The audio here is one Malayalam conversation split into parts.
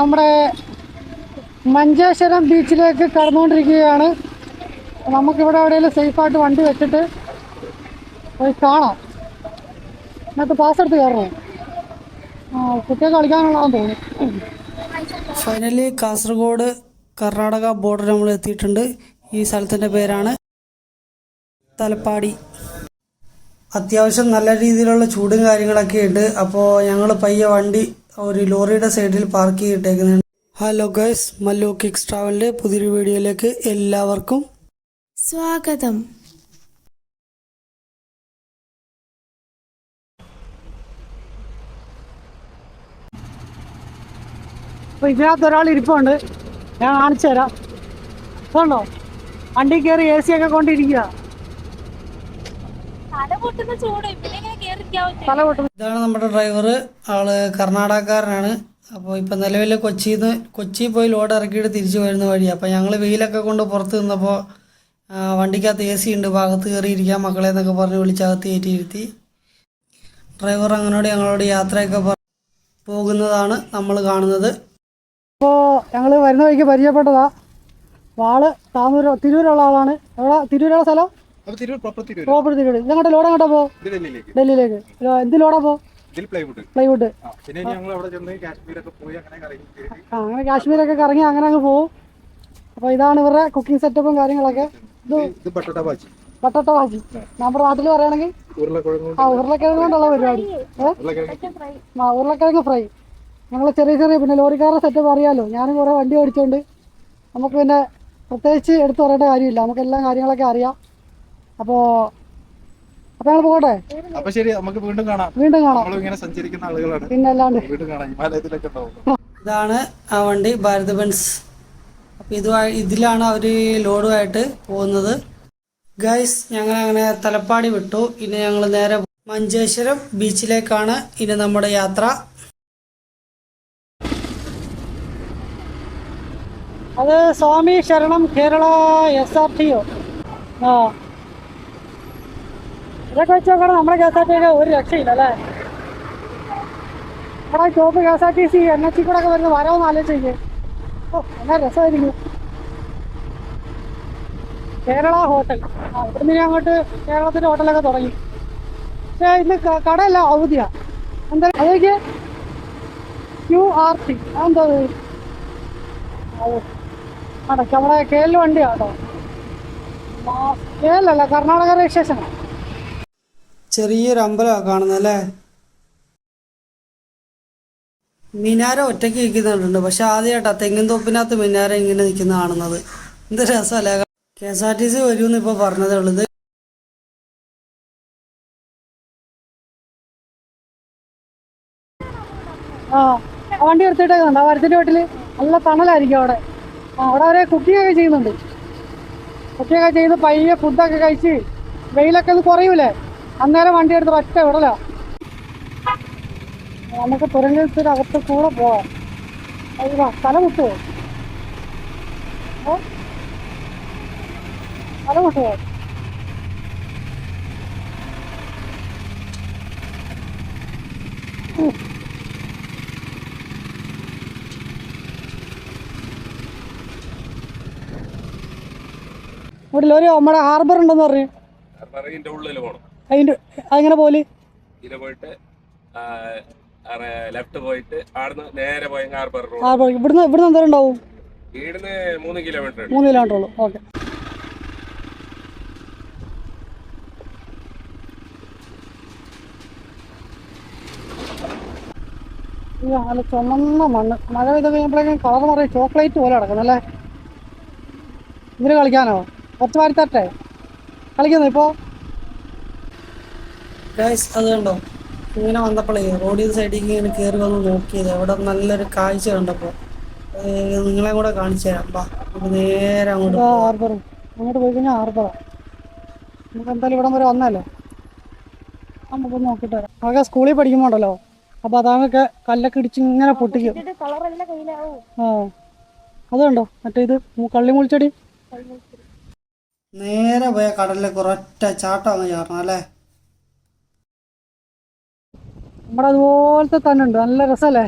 നമ്മുടെ മഞ്ചേശ്വരം ബീച്ചിലേക്ക് കടന്നുകൊണ്ടിരിക്കുകയാണ്. നമുക്കിവിടെ എവിടെയെങ്കിലും സേഫായിട്ട് വണ്ടി വെച്ചിട്ട് പോയി കാണാം. എന്നിട്ട് പാസ് എടുത്ത് കയറണോ? ആ കുട്ടികൾ കളിക്കാനുള്ളതാന്ന് തോന്നുന്നു. ഫൈനലി കാസർഗോഡ് കർണാടക ബോർഡർ നമ്മൾ എത്തിയിട്ടുണ്ട്. ഈ സ്ഥലത്തിന്റെ പേരാണ് തലപ്പാടി. അത്യാവശ്യം നല്ല രീതിയിലുള്ള ചൂടും കാര്യങ്ങളൊക്കെ ഉണ്ട്. അപ്പോൾ ഞങ്ങൾ പയ്യെ വണ്ടി ഒരു ലോറിയുടെ സൈഡിൽ പാർക്ക് ചെയ്തിട്ടേക്കുന്നുണ്ട്. ഹലോ ഗൈസ് മല്ലു കിക്സ് ട്രാവലിന്റെ പുതിയൊരു വീഡിയോയിലേക്ക് എല്ലാവർക്കും സ്വാഗതം. അപ്പോൾ ഇതിനകത്ത് ഒരാൾ ഇരിപ്പുണ്ട്. ഞാൻ കാണിച്ചു തരാം. ഇപ്പോണ്ടോ വണ്ടി കയറി എ സി ഒക്കെ കൊണ്ടിരിക്കുക തല പൊട്ടുന്ന ചൂട് പിന്നെ ഇതാണ് നമ്മുടെ ഡ്രൈവർ ആൾ കർണാടകക്കാരനാണ്. അപ്പോൾ ഇപ്പം നിലവിൽ കൊച്ചിയിൽ നിന്ന് കൊച്ചി പോയി ലോഡ് ഇറക്കിയിട്ട് തിരിച്ചു വരുന്ന വഴി അപ്പോൾ ഞങ്ങൾ വെയിലൊക്കെ കൊണ്ട് പുറത്ത് നിന്നപ്പോൾ വണ്ടിക്കകത്ത് എ സി ഉണ്ട്. ഭാഗത്ത് കയറിയിരിക്കാം മക്കളെ എന്നൊക്കെ പറഞ്ഞ് വിളിച്ചകത്ത് കയറ്റിയിരുത്തി ഡ്രൈവർ അങ്ങനോട് ഞങ്ങളോട് യാത്രയൊക്കെ പോകുന്നതാണ് നമ്മൾ കാണുന്നത്. അപ്പോൾ ഞങ്ങൾ വരുന്ന വഴിക്ക് പരിചയപ്പെട്ടതാ. വാൾ താമൂര് തിരൂരുള്ള ആളാണ്. എവിടെ? തിരൂരുള്ള സ്ഥലം? പ്രോപ്പർ തിരൂർ ഇതങ്ങോട്ട് ലോഡ് എങ്ങോട്ടാ പോ. ഡൽഹിയിലേക്ക്. എന്ത് ലോഡാ പോ? പ്ലൈവുഡ് അങ്ങനെ കാശ്മീരൊക്കെ കറങ്ങി അങ്ങനെ അങ്ങ് പോവും. അപ്പൊ ഇതാണ് ഇവരുടെ കുക്കിംഗ് സെറ്റപ്പും കാര്യങ്ങളൊക്കെ. ഇത് ബട്ടട്ട ബാജി പട്ടട്ട ഭാജി. നമ്മുടെ നാട്ടിൽ പറയുകയാണെങ്കിൽ ഉരുളക്കിഴങ്ങ് ആ ഉരുളക്കിഴങ്ങ് കൊണ്ടുള്ള പരിപാടി. ആ ഉരുളക്കിഴങ്ങ് ഫ്രൈ. ഞങ്ങൾ ചെറിയ ചെറിയ പിന്നെ ലോറിക്കാരുടെ സെറ്റപ്പ് അറിയാലോ. ഞാനും കുറേ വണ്ടി ഓടിച്ചോണ്ട്. നമുക്ക് പിന്നെ പ്രത്യേകിച്ച് എടുത്തു പറയേണ്ട കാര്യമില്ല. നമുക്ക് എല്ലാ കാര്യങ്ങളൊക്കെ അറിയാം. അപ്പോൾ അപ്പൊ ഞങ്ങൾ പോകട്ടെ? അപ്പൊ ശരി നമുക്ക് വീണ്ടും കാണാം. വീണ്ടും കാണാം. ഇങ്ങനെ സഞ്ചരിക്കുന്ന ആളുകളാണ്. പിന്നെ അല്ലാണ്ട്. വീണ്ടും കാണാം. ഹിമാലയത്തിലൊക്കെ ഉണ്ടാവും. ഇതാണ് ആ വണ്ടി ഭാരത് ബെൻസ്. അപ്പോൾ ഇത് ഇതിലാണ് അവർ ലോഡുമായിട്ട് പോകുന്നത്. ഗൈസ് ഞങ്ങൾ അങ്ങനെ തലപ്പാടി വിട്ടു. ഇനി ഞങ്ങൾ നേരെ മഞ്ചേശ്വരം ബീച്ചിലേക്കാണ് ഇനി നമ്മുടെ യാത്ര. അത് സ്വാമി ശരണം Kerala S R T O ആ. ഇതൊക്കെ വെച്ച് നോക്കണം നമ്മുടെ കെ എസ് ആർ ടി ഒക്കെ ഒരു രക്ഷയില്ല അല്ലേ? നമ്മുടെ ചോപ്പ് K S R T C N H കൂടെ ഒക്കെ വരുന്ന വരവെന്ന് ആലോചിച്ച് ഓ എന്നാ രസമായിരിക്കും. കേരള ഹോട്ടൽ ആ ഇവിടുന്ന് നിന്ന് അങ്ങോട്ട് കേരളത്തിന്റെ ഹോട്ടലൊക്കെ തുടങ്ങി. പക്ഷേ ഇന്ന് കടയല്ല അവധിയാ എന്താ അതൊക്കെ ക്യു ആർ ടി അതെന്താ അത്? അത് അടക്ക നമ്മളെ കെ എൽ വണ്ടിയാ കേട്ടോ. കെ എൽ അല്ല കർണാടക രജിസ്ട്രേഷൻ ചെറിയൊരു അമ്പലമാണ് കാണുന്നത് അല്ലേ മിനാര ഒറ്റയ്ക്ക് നിൽക്കുന്നുണ്ട്. പക്ഷെ ആദ്യമായിട്ടാ തെങ്ങിൻ തോപ്പിനകത്ത് മിനാര ഇങ്ങനെ നിൽക്കുന്ന കാണുന്നത്. എന്ത് രസമല്ലേ? K S R T C വരുമെന്ന് ഇപ്പോൾ പറഞ്ഞതേ ഉള്ളത് ആ വണ്ടി എടുത്തിട്ടേക്കുന്നുണ്ട് ആ വരത്തിന്റെ വീട്ടിൽ നല്ല തണലായിരിക്കും അവിടെ. അവിടെ അവരെ കുക്കിങ്ങൊക്കെ ചെയ്യുന്നുണ്ട്. കുക്കിങ്ങൊക്കെ ചെയ്ത് പയ്യെ ഫുഡൊക്കെ കഴിച്ച് വെയിലൊക്കെ ഒന്ന് കുറയൂലേ? അന്നേരം വണ്ടി എടുത്ത് ഒറ്റ വിടല. നമുക്ക് തുരങ്കത്തിന് അകത്ത് കൂടെ പോവാം. അയ്യോ സ്ഥലം കിട്ടുമോ? സ്ഥലം കിട്ടുമോ ഇവിടെ ഒരു നമ്മുടെ ഹാർബർ ഉണ്ടെന്ന് പറഞ്ഞു ഉള്ളിൽ പോകണം അതിന്റെ അങ്ങനെ പോലെ ഇതിലെ പോയിട്ട് ലെഫ്റ്റ് പോയിട്ട് ആടുന്ന് നേരെ പോയി ഹാർബർ റോഡ്. ഹാർബർ ഇവിടുന്ന് ഇവിടുന്ന് എന്തോരം ഉണ്ടാവും? മൂന്ന് കിലോമീറ്റർ മൂന്ന് കിലോമീറ്റർ ഉള്ളൂ. ഓക്കെ. നല്ല ചുമന്ന മണ്ണ്. മഴ പെയ്ത് കഴിയുമ്പോഴേക്കും കളർ മാറി ചോക്ലേറ്റ് പോലെ കിടക്കുന്നല്ലേ ഇതിന് കളിക്കാനോ? കുറച്ച് വാരി തട്ടെ കളിക്കുന്നു ഇപ്പോൾ ഗൈസ് അത് കണ്ടോ ഇങ്ങനെ വന്നപ്പോഴേ റോഡിൽ സൈഡിൽ ഇങ്ങനെ കയറി വന്ന് നോക്കിയത്. അവിടെ നല്ലൊരു കാഴ്ച കണ്ടപ്പോൾ നിങ്ങളെ കൂടെ കാണിച്ചു തരാം. ബാ നമുക്ക് നേരെ അങ്ങോട്ട്. ഹാർബർ അങ്ങോട്ട് പോയി കഴിഞ്ഞാൽ ഹാർബറാണ് നമുക്ക് എന്തായാലും ഇവിടം വരെ വന്നല്ലോ നമുക്കൊന്ന് നോക്കിട്ട് വരാം. ആകെ സ്കൂളിൽ പഠിക്കുമ്പോണ്ടല്ലോ അപ്പൊ അതാകൊക്കെ കല്ലൊക്കെ ഇടിച്ച് ഇങ്ങനെ പൊട്ടിക്കും. ആ. അതുണ്ടോ മറ്റേ ഇത് കള്ളി മുളിച്ചടി നേരെ പോയ കടലിലേക്ക് ഒരൊറ്റ ചാട്ടം അങ്ങ് ചേർണം അല്ലേ? നമ്മുടെ അതുപോലത്തെ തന്നെ ഉണ്ട് നല്ല രസമല്ലേ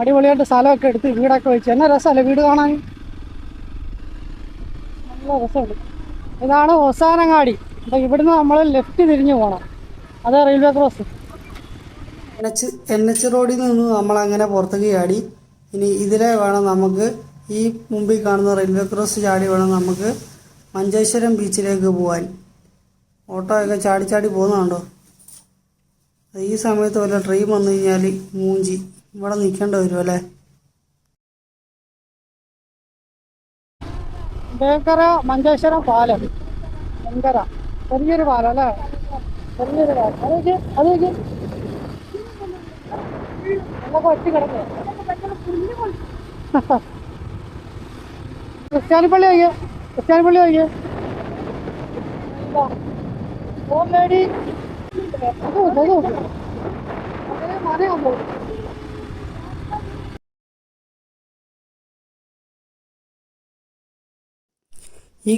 അടിപൊളിയായിട്ട് സ്ഥലമൊക്കെ എടുത്ത് വീടൊക്കെ വെച്ച്. എന്നാ രസമല്ലേ വീട് കാണാൻ? നല്ല രസമുണ്ട്. ഇതാണ് ഒസാനങ്ങാടി അപ്പോൾ ഇവിടുന്ന് നമ്മൾ ലെഫ്റ്റ് തിരിഞ്ഞു പോകണം അത് റെയിൽവേ ക്രോസ് എൻ എച്ച് റോഡിൽ നിന്ന് നമ്മൾ അങ്ങനെ പുറത്തേക്ക് ചാടി. ഇനി ഇതിലെ വേണം നമുക്ക് ഈ മുമ്പിൽ കാണുന്ന റെയിൽവേ ക്രോസ് ചാടി വേണം നമുക്ക് മഞ്ചേശ്വരം ബീച്ചിലേക്ക് പോകാൻ ഓട്ടോ ഒക്കെ ചാടി ചാടി പോകുന്നുണ്ടോ ഈ സമയത്ത് വല്ല ട്രെയിൻ വന്നു കഴിഞ്ഞാൽ മൂഞ്ചി. ഇവിടെ നിൽക്കേണ്ടി വരും അല്ലേ? ബേക്കര മഞ്ചേശ്വരം പാലം. ഭയങ്കര. ചെറിയൊരു പാലം അല്ലേ? ചെറിയൊരു പാലം. അത് അതൊക്കെ എന്നൊക്കെ ക്രിസ്ത്യാനിപ്പള്ളി വയ്യ ക്രിസ്ത്യാനിപ്പള്ളി വയ്യ ഓം ലേഡി ഈ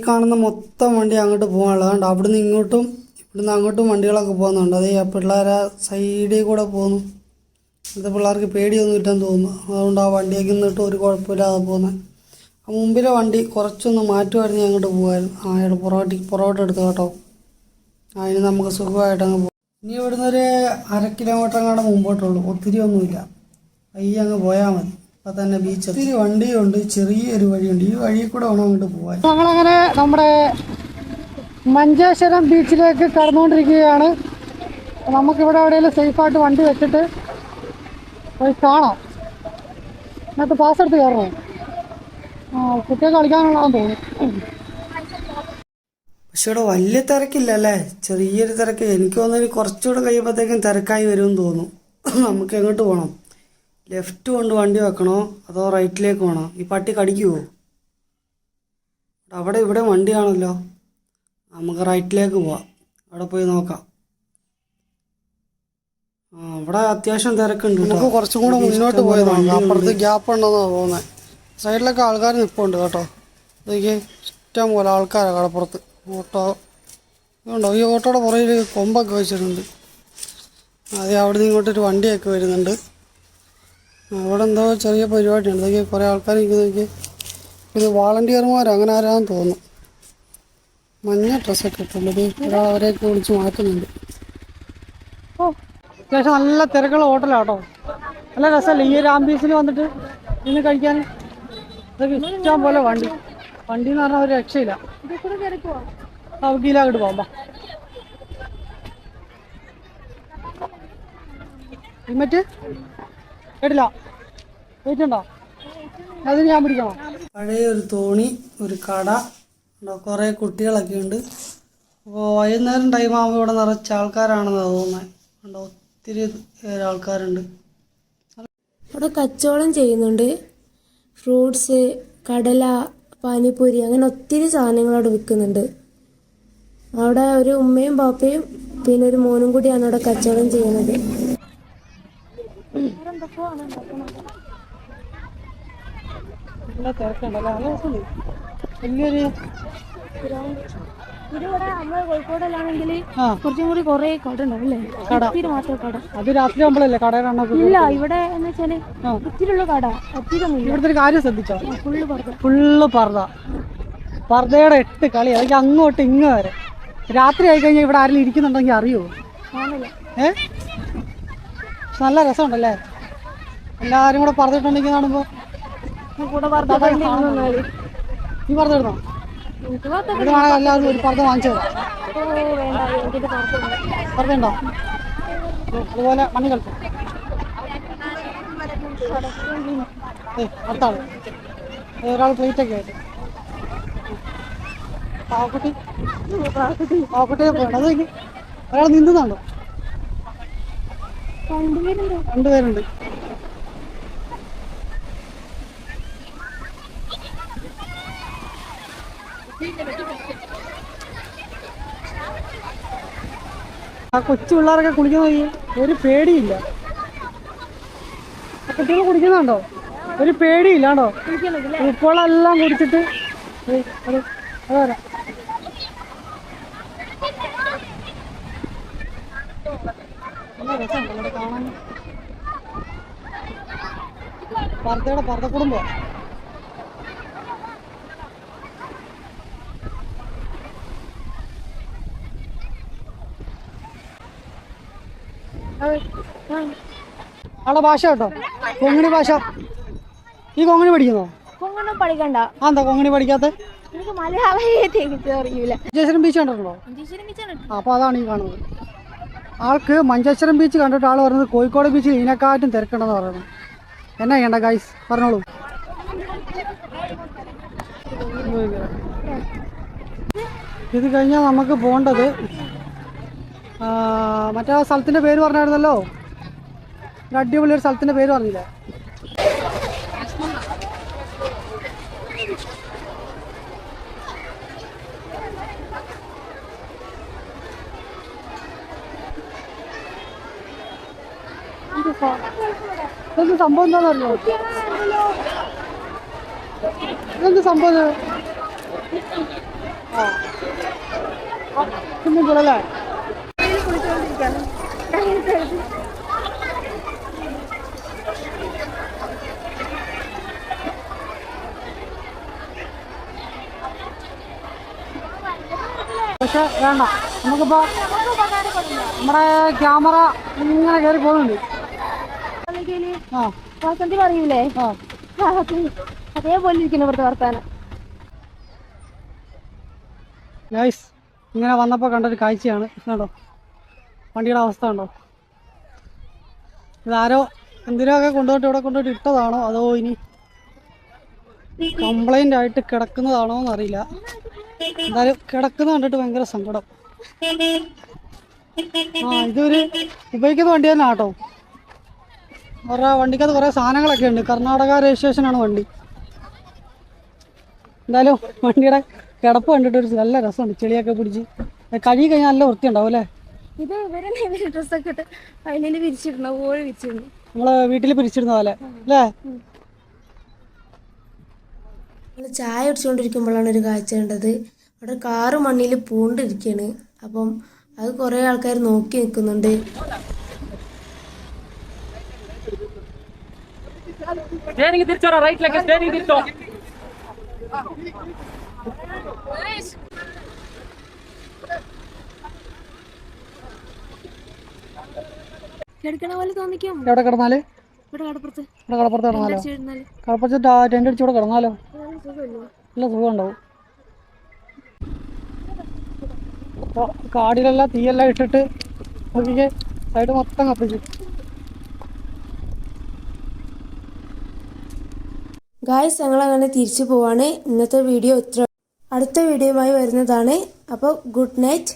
കാണുന്ന മൊത്തം വണ്ടി അങ്ങോട്ട് പോകാനുള്ളതുകൊണ്ട് അവിടുന്ന് ഇങ്ങോട്ടും ഇവിടുന്ന് അങ്ങോട്ടും വണ്ടികളൊക്കെ പോകുന്നുണ്ട്. അതേ ആ പിള്ളേരെ സൈഡിൽ കൂടെ പോകുന്നു. ഇന്നത്തെ പിള്ളേർക്ക് പേടിയൊന്നും ഇല്ലെന്ന് തോന്നുന്നു. അതുകൊണ്ട് ആ വണ്ടിയൊക്കെ നിന്നിട്ട് ഒരു കുഴപ്പമില്ലാതെ പോകുന്നത് ആ മുമ്പിലെ വണ്ടി കുറച്ചൊന്ന് മാറ്റുമായിരുന്നു അങ്ങോട്ട് പോകുമായിരുന്നു. ആ അയാൾ പൊറോട്ട എടുത്തു കേട്ടോ. അതിന് നമുക്ക് സുഖമായിട്ട് അങ്ങ് പോകും ഇനി ഇവിടുന്ന് ഒരു അര കിലോമീറ്റർ അങ്ങോട്ട് മുമ്പോട്ടുള്ളൂ. ഒത്തിരി ഒന്നുമില്ല. പയ്യെ അങ്ങ് പോയാൽ മതി. അപ്പൊ തന്നെ ബീച്ച് ഒത്തിരി വണ്ടിയുണ്ട്. ചെറിയൊരു വഴിയുണ്ട്. ഈ വഴി കൂടെ വേണം അങ്ങോട്ട് പോവാൻ. ഞങ്ങളങ്ങനെ നമ്മുടെ മഞ്ചേശ്വരം ബീച്ചിലേക്ക് കടന്നുകൊണ്ടിരിക്കുകയാണ്. നമുക്കിവിടെ എവിടെയെങ്കിലും സേഫായിട്ട് വണ്ടി വെച്ചിട്ട് പോയി കാണാം. എന്നിട്ട് പാസ് എടുത്ത് കയറണം. ആ കുട്ടികൾ കളിക്കാനുള്ളതാന്ന് തോന്നുന്നു. പക്ഷെ ഇവിടെ വലിയ തിരക്കില്ല അല്ലേ ചെറിയൊരു തിരക്ക്. എനിക്ക് തോന്നുന്നു കുറച്ചുകൂടെ കഴിയുമ്പോഴത്തേക്കും തിരക്കായി വരുമെന്ന് തോന്നുന്നു. നമുക്ക് എങ്ങോട്ട് പോകണം ലെഫ്റ്റ് കൊണ്ട് വണ്ടി വെക്കണോ? അതോ റൈറ്റിലേക്ക് പോകണോ ഈ പട്ടി കടിക്കുമോ അവിടെ ഇവിടെ വണ്ടി ആണല്ലോ. നമുക്ക് റൈറ്റിലേക്ക് പോവാം. അവിടെ പോയി നോക്കാം. ആ ഇവിടെ അത്യാവശ്യം തിരക്കുണ്ട് നമുക്ക് കുറച്ചും കൂടെ മുന്നോട്ട് പോയതാണ്. അപ്പുറത്ത് ഗ്യാപ്പ് ഉണ്ടെന്നാണ് തോന്നുന്നത് സൈഡിലൊക്കെ ആൾക്കാർ നിൽപ്പുണ്ട് കേട്ടോ. ഇതൊക്കെ ഇഷ്ടം പോലെ ആൾക്കാരാണ് കടപ്പുറത്ത്. ഓട്ടോ. ഇതുണ്ടോ? ഈ ഓട്ടോയുടെ പുറകിൽ കൊമ്പൊക്കെ വെച്ചിട്ടുണ്ട്. അത് അവിടെ നിന്ന് ഇങ്ങോട്ടൊരു വണ്ടിയൊക്കെ വരുന്നുണ്ട്. അവിടെ എന്തോ ചെറിയ പരിപാടിയുണ്ട് ഇതൊക്കെ കുറേ ആൾക്കാർ നിൽക്കുന്നതൊക്കെ ഇത് വാളണ്ടിയർമാർ അങ്ങനെ ആരാന്ന് തോന്നുന്നു. മഞ്ഞ ഡ്രസ്സൊക്കെ ഇട്ടുള്ളത് ഒരാൾ അവരെയൊക്കെ വിളിച്ച് മാറ്റുന്നുണ്ട്. ഓ അത്യാവശ്യം നല്ല തിരക്കുള്ള ഹോട്ടലാണ് കേട്ടോ നല്ല രസമല്ലേ ഈ ഒരു ആംബിയൻസിൽ വന്നിട്ട് ഇന്ന് കഴിക്കാൻ? ഇതൊക്കെ ഇഷ്ടം പോലെ വണ്ടി. വണ്ടി എന്ന് പറഞ്ഞാൽ ഒരു രക്ഷയില്ല. നമുക്ക് അങ്ങോട്ട് പോകാം ബാ. ഹെൽമെറ്റ് കേട്ടില്ല? വെയിറ്റുണ്ടോ അത് ഞാൻ പിടിക്കണോ? പഴയ ഒരു തോണി ഒരു കട കുറേ കുട്ടികളൊക്കെ ഉണ്ട്. അപ്പോൾ വൈകുന്നേരം ടൈം ആകുമ്പോൾ ഇവിടെ നിറച്ച ആൾക്കാരാണെന്നാണ് തോന്നുന്നത് ഉണ്ടോ ഒത്തിരി ആൾക്കാരുണ്ട് അവിടെ കച്ചവടം ചെയ്യുന്നുണ്ട്. ഫ്രൂട്ട്സ് കടല പാനിപ്പൂരി അങ്ങനെ ഒത്തിരി സാധനങ്ങൾ അവിടെ വിൽക്കുന്നുണ്ട്. അവിടെ ഒരു ഉമ്മയും പാപ്പയും പിന്നെ ഒരു മോനും കൂടിയാണ് അവിടെ കച്ചവടം ചെയ്യുന്നത്. തിരക്കുണ്ടല്ലേ? വലിയൊരു കോഴിക്കോടിലാണെങ്കിൽ ആ. കുറച്ചും കൂടി കുറേ കട ഉണ്ടാവില്ലേ കട. ഒത്തിരി മാത്രം കട. അത് രാത്രി ആകുമ്പോഴല്ലേ ഇല്ല ഇവിടെ എന്ന് വെച്ചാൽ ആ. ഒത്തിരിയുള്ള കട. ഒത്തിരിയൊന്നുമില്ല. ഇവിടുത്തെ ഒരു കാര്യം ശ്രദ്ധിച്ചോ? ഫുള്ള് പുറത്ത് ഫുള്ള് പർദ്ദ. പർദ്ദയുടെ എട്ട് കളി അതൊക്കെ അങ്ങോട്ട് ഇങ്ങ വരെ. രാത്രി ആയി കഴിഞ്ഞാൽ ഇവിടെ ആരെങ്കിലും ഇരിക്കുന്നുണ്ടെങ്കിൽ അറിയുമോ ആണല്ലോ. ഏ? നല്ല രസമുണ്ടല്ലേ? എല്ലാവരും കൂടെ പറഞ്ഞിട്ടുണ്ടെങ്കിൽ കാണുമ്പോൾ പുറത്ത് നീ പറഞ്ഞിരുന്നോ പുറത്ത് ഇവിടെ എല്ലാവരും ഒരു പർദ്ദ വാങ്ങിച്ചത് പുറത്തുണ്ട് അതുപോലെ മണ്ണി കളിക്കും അടുത്താൾ. ഒരാൾ പ്ലേറ്റ് ഒക്കെ ആയിട്ട്. പാവക്കുട്ടി. പാവക്കുട്ടിയെ പോകണം അത് ഒരാൾ രണ്ടുപേരുണ്ട്. രണ്ടുപേരുണ്ട്. ആ കൊച്ചു പിള്ളേരൊക്കെ കുളിക്കുന്ന ഒരു പേടിയില്ല. കുട്ടികൾ കുടിക്കുന്നുണ്ടോ ഒരു പേടിയില്ല കേട്ടോ. ഉപ്പുകളെല്ലാം കുടിച്ചിട്ട് പർദ്ദയുടെ പർദ്ദ കുടുംബം ആളെ ഭാഷ കേട്ടോ. കൊങ്ങിണി ഭാഷ. ഈ കൊങ്ങിണി പഠിക്കുന്നോ? കൊങ്ങൊന്നും പഠിക്കണ്ട. എന്താ കൊങ്ങിണി പഠിക്കാത്ത? എനിക്ക് മലയാളം തിരിച്ചു അറിയില്ല മഞ്ചേശ്വരം ബീച്ച് കണ്ടിട്ടുണ്ടോ? അപ്പോൾ അതാണ് ഈ കാണുന്നത്. ആൾക്ക് മഞ്ചേശ്വരം ബീച്ച് കണ്ടിട്ട് ആൾ പറയുന്നത് കോഴിക്കോട് ബീച്ചിൽ ഇതിനെക്കാട്ടും തിരക്കണമെന്ന് പറയുന്നത് എന്നാ ചെയ്യണ്ട ഗൈസ് പറഞ്ഞോളൂ. ഇത് കഴിഞ്ഞാൽ നമുക്ക് പോകേണ്ടത് മറ്റേ സ്ഥലത്തിന്റെ സ്ഥലത്തിന്റെ പേര് പറഞ്ഞായിരുന്നല്ലോ? അടിപൊളി ഒരു സ്ഥലത്തിന്റെ പേര് പറഞ്ഞില്ലേ? ഇതെന്ത് സംഭവം എന്താണെന്നറിയോ ഇതെന്ത് സംഭവം? ആ. സ്വിമ്മിംഗ് പൂൾ പക്ഷെ വേണ്ട. നമുക്കിപ്പോ നമ്മുടെ ക്യാമറ ഇങ്ങനെ കയറി പോകുന്നുണ്ട്. ആ. പറയൂലേ ആ. ആ, അത് അതേപോലെ ഇരിക്കുന്നു ഇവിടുത്തെ വർത്താനം ഗൈസ് ഇങ്ങനെ വന്നപ്പോൾ കണ്ടൊരു കാഴ്ചയാണ്. കണ്ടോ വണ്ടിയുടെ അവസ്ഥ ഉണ്ടോ? ഇതാരോ എന്തിനൊക്കെ കൊണ്ടുപോയിട്ട് ഇവിടെ കൊണ്ടുപോയിട്ട് ഇട്ടതാണോ? അതോ ഇനി കംപ്ലൈന്റ് ആയിട്ട് കിടക്കുന്നതാണോ എന്നറിയില്ല എന്തായാലും കിടക്കുന്ന കണ്ടിട്ട് ഭയങ്കര സങ്കടം. ആ ഇതൊരു ഉപയോഗിക്കുന്ന വണ്ടി തന്നെ ആട്ടോ. കുറേ വണ്ടിക്കകത്ത് കുറേ സാധനങ്ങളൊക്കെ ഉണ്ട്. കർണാടക രജിസ്ട്രേഷനാണ് വണ്ടി. എന്തായാലും വണ്ടിയുടെ കിടപ്പ് കണ്ടിട്ട് ഒരു നല്ല രസമുണ്ട് ചെളിയൊക്കെ പിടിച്ച്. കഴുകി കഴിഞ്ഞാൽ നല്ല വൃത്തിയുണ്ടാവും അല്ലേ? ഇത് ഡ്രസ്സൊക്കെ ഇട്ട് വിരിച്ചിരുന്നു നമ്മൾ വീട്ടിൽ പിരിച്ചിരുന്ന പോലെ അല്ലേ നമ്മൾ ചായ കുടിച്ചുകൊണ്ടിരിക്കുമ്പോഴാണ് ഒരു കാഴ്ച കണ്ടത്. അവിടെ കാറ് മണ്ണിൽ പൂണ്ടിരിക്കുകയാണ് അപ്പം അത് കുറേ ആൾക്കാർ നോക്കി നിൽക്കുന്നുണ്ട് സ്റ്റേനിങ് കിടക്കണ പോലെ തോന്നിക്കും. എവിടെ കിടന്നാൽ? ഇവിടെ കടപ്പുറത്ത്. കടപ്പുറത്ത് കിടന്നാലോ? കടപ്പുറത്ത് ടെന്റ് അടിച്ച് ഇവിടെ കിടന്നാലോ? നല്ല സുഖം ഉണ്ടാവും കാടിലെല്ലാം തീയെല്ലാം ഇട്ടിട്ട് നോക്കിക്കേ സൈഡ് മൊത്തം കത്തിച്ചു. ഗായ്സ് ഞങ്ങൾ അങ്ങനെ തിരിച്ചു പോവാണ്. ഇന്നത്തെ വീഡിയോ ഇത്ര. അടുത്ത വീഡിയോയുമായി വരുന്നതാണ്. അപ്പോൾ ഗുഡ് നൈറ്റ്